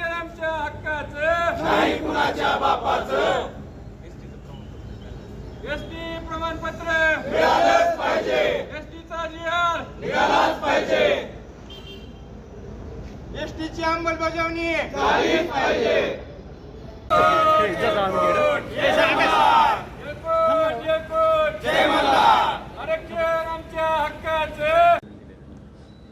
हक्काचं? नाही कुणाच्या बापाचं. एसटी प्रमाणपत्र. मिळालंच पाहिजे. एसटीचा निघालाच पाहिजे. एसटीची अंमलबजावणी. झालीच पाहिजे. आमच्या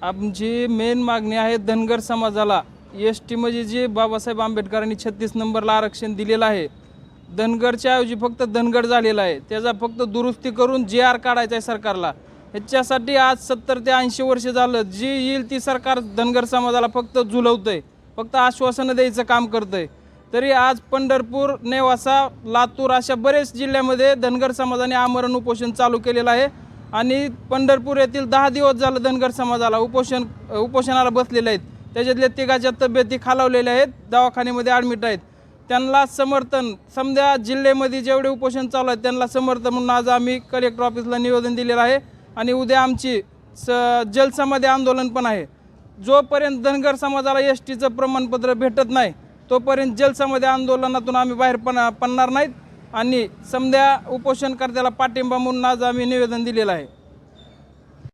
आमची मेन मागणी आहे धनगर समाजाला. एस टीमध्ये म्हणजे जे बाबासाहेब आंबेडकरांनी छत्तीस नंबरला आरक्षण दिलेलं आहे धनगरच्या ऐवजी फक्त धनगर झालेला आहे त्याचा फक्त दुरुस्ती करून जे आर काढायचा आहे सरकारला. ह्याच्यासाठी आज सत्तर ते ऐंशी वर्ष झालं जी येईल ती सरकार धनगर समाजाला फक्त झुलवतं आहे फक्त आश्वासनं द्यायचं काम करतं आहे तरी आज पंढरपूर नेवासा लातूर अशा बरेच जिल्ह्यामध्ये धनगर समाजाने आमरण उपोषण चालू केलेलं आहे आणि पंढरपूर येथील दहा दिवस झालं धनगर समाजाला उपोषण उपोषणाला बसलेले आहेत. त्याच्यातल्या तिघाच्या तब्येती खालावलेल्या आहेत दवाखान्यामध्ये ॲडमिट आहेत. त्यांना समर्थन समजा जिल्ह्यामध्ये जेवढे उपोषण चालू आहेत त्यांना समर्थन म्हणून आज आम्ही कलेक्टर ऑफिसला निवेदन दिलेलं आहे आणि उद्या आमची स जलसामध्ये आंदोलन पण आहे. जोपर्यंत धनगर समाजाला एस टीचं प्रमाणपत्र भेटत नाही तोपर्यंत जलसामध्ये आंदोलनातून आम्ही बाहेर पण पडणार नाहीत आणि समध्या उपोषणकर्त्याला पाठिंबा म्हणून आज आम्ही निवेदन दिलेलं आहे.